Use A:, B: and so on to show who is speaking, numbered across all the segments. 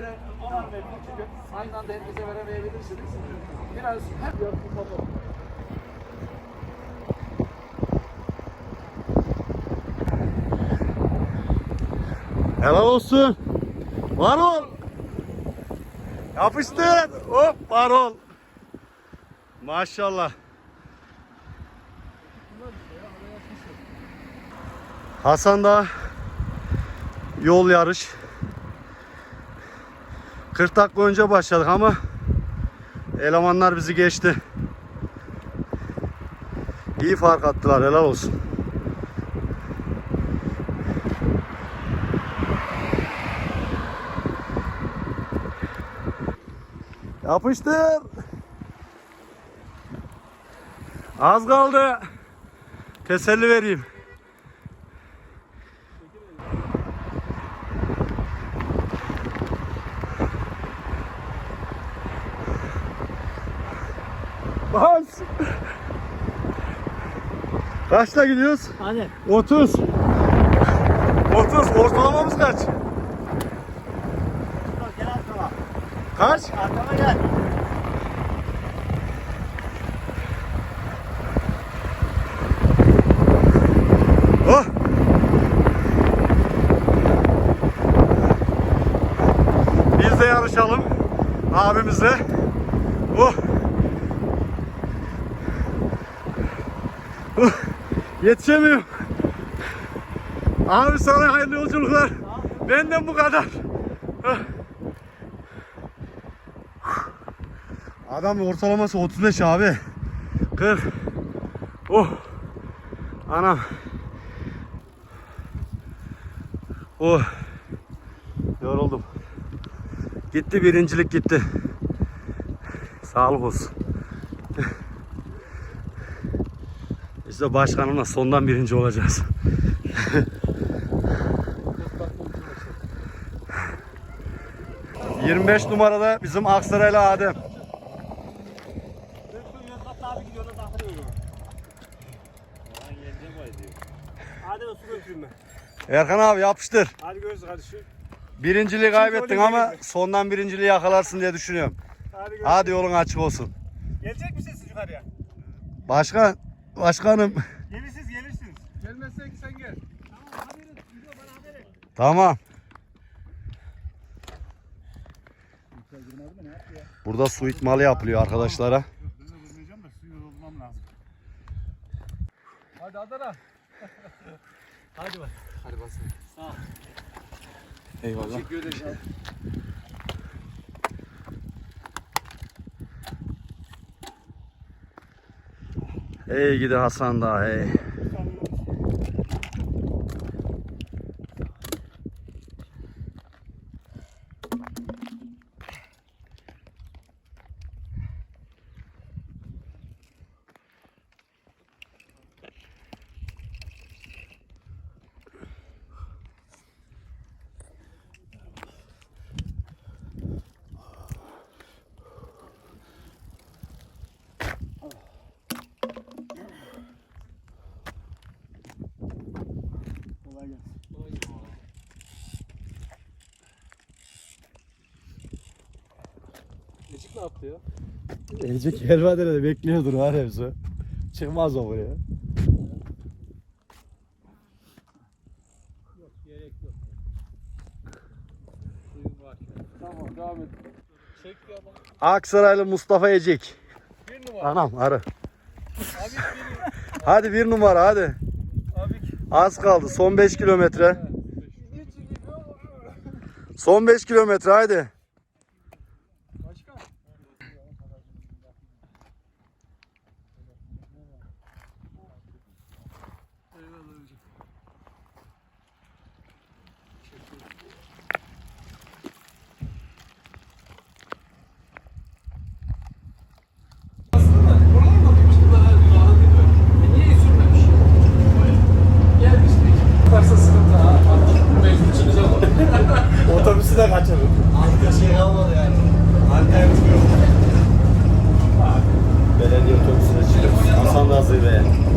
A: Vere, onar verin iki gün. Aynı anda herkese veremeyebilirsiniz. Biraz yok bir motor.
B: Helal olsun. Var ol. Yapıştır. Hop var ol. Maşallah. Hasan da yol yarış. 40 dakika önce başladık ama elemanlar bizi geçti. İyi fark attılar helal olsun. Yapıştır. Az kaldı. Teselli vereyim. Bas. Kaçta gidiyoruz?
C: Hadi.
B: 30. 30. Ortalamamız kaç?
C: Gel arkama.
B: Kaç?
C: Arkama gel.
B: Oh. Biz de yarışalım abimizle. Oh. Yetişemiyorum. Abi sana hayırlı yolculuklar. Benden bu kadar. Adam ortalaması 35 abi. 40. Oh. Anam. Oh. Yoruldum. Gitti birincilik gitti. Sağlık olsun. İşte başkanımla sondan birinci olacağız. ...25 numarada bizim Aksaraylı Adem. Erkan abi yapıştır.
C: Hadi görüşürüz kardeşim.
B: Birinciliği kaybettin ama sondan birinciliği yakalarsın diye düşünüyorum.
C: Hadi.
B: Hadi yolun açık olsun.
C: Gelecek misiniz siz yukarıya?
B: Başkan, başkanım.
C: Gelirsiniz gelirsiniz.
A: Gelmezsen sen gel.
C: Tamam bana.
B: Burada su itmalı yapılıyor arkadaşlara.
C: Ben de vurmayacağım da suyu doldurmam lazım.
A: Hadi Adana.
C: Hadi bak.
A: Hadi basın.
C: Sağ ol.
A: Eyvallah. Teşekkür ederim.
B: Hey gidi Hasan da hey.
A: Ne yaptı ya?
B: Gelecek Helvadere'de bekliyordur var hepsi. Çıkmaz o buraya.
C: Gerek yok.
A: Suyun var. Tamam devam et. Çek ya bak.
B: Aksaraylı Mustafa Ecik.
A: Bir numara.
B: Anam arı.
A: Abi bir.
B: Hadi bir numara hadi.
A: Abi.
B: Az kaldı son 5 kilometre. Son 5 kilometre hadi.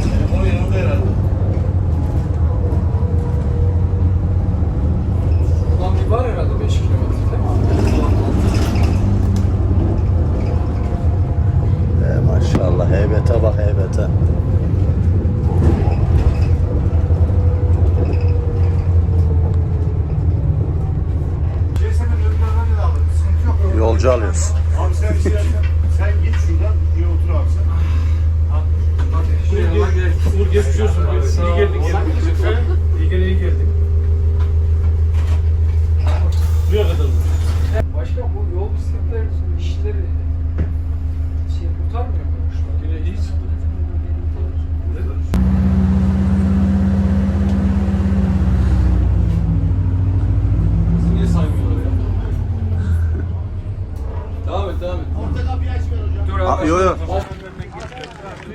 C: Telefonu yanımda herhalde.
A: Buradan bir var herhalde 5 kilometre
D: değil? Ee, maşallah heybete bak heybete. Yolcu
A: alıyorsun. Geçmiş olsun. İyi geldik. İyi geldik. iyi geldik. Buraya kadar. Başka bu yol bisikletler işleri şey kurtarmıyor mu? Yine iyi çıktı. Niye saymıyorlar ya? Devam et, devam et.
D: Orta kapıyı aç ver hocam.
A: Dur
B: Aa, yo yo.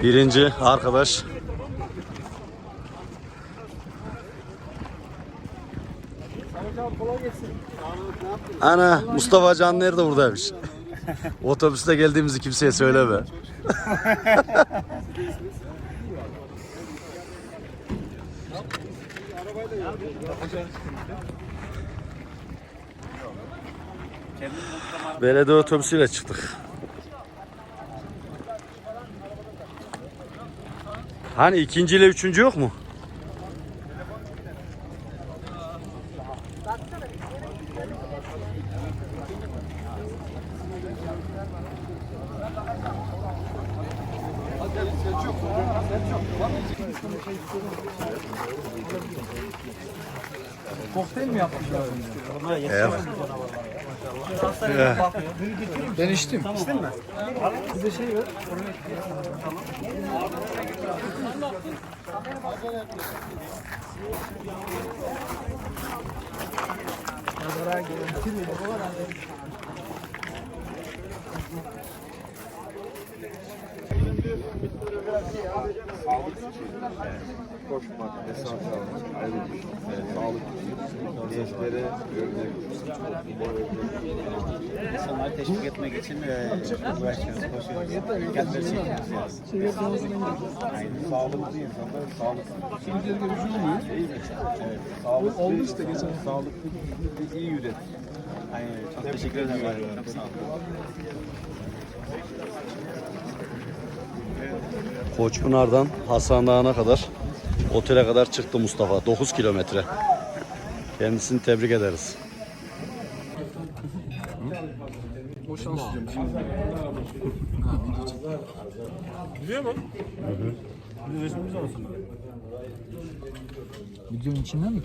B: Birinci arkadaş. Ana Mustafa Can nerede buradaymış? Otobüste geldiğimizi kimseye söyleme. Belediye otobüsüyle çıktık. Hani ikinci ile üçüncü yok mu?
A: Kokteyl mi yapmışlar?
B: Evet.
A: Ben içtim. İçtin mi? Bir de şey ver.
C: İnsanları teşvik etmek için e, uğraşıyoruz, koşuyoruz. Dikkatleri çekiyoruz. Aynen. Sağlıklı insanlar sağlıklı. Şimdi görüşü olmuyor. Evet. Sağlıklı. Oldu işte geçen. Sağlıklı. iyi üret. Aynen. Çok teşekkür ederim. Çok sağ olun.
B: Koçpınar'dan Hasan Dağı'na kadar otele kadar çıktı Mustafa. 9 kilometre. Kendisini tebrik ederiz.
A: Videonun içinde mi?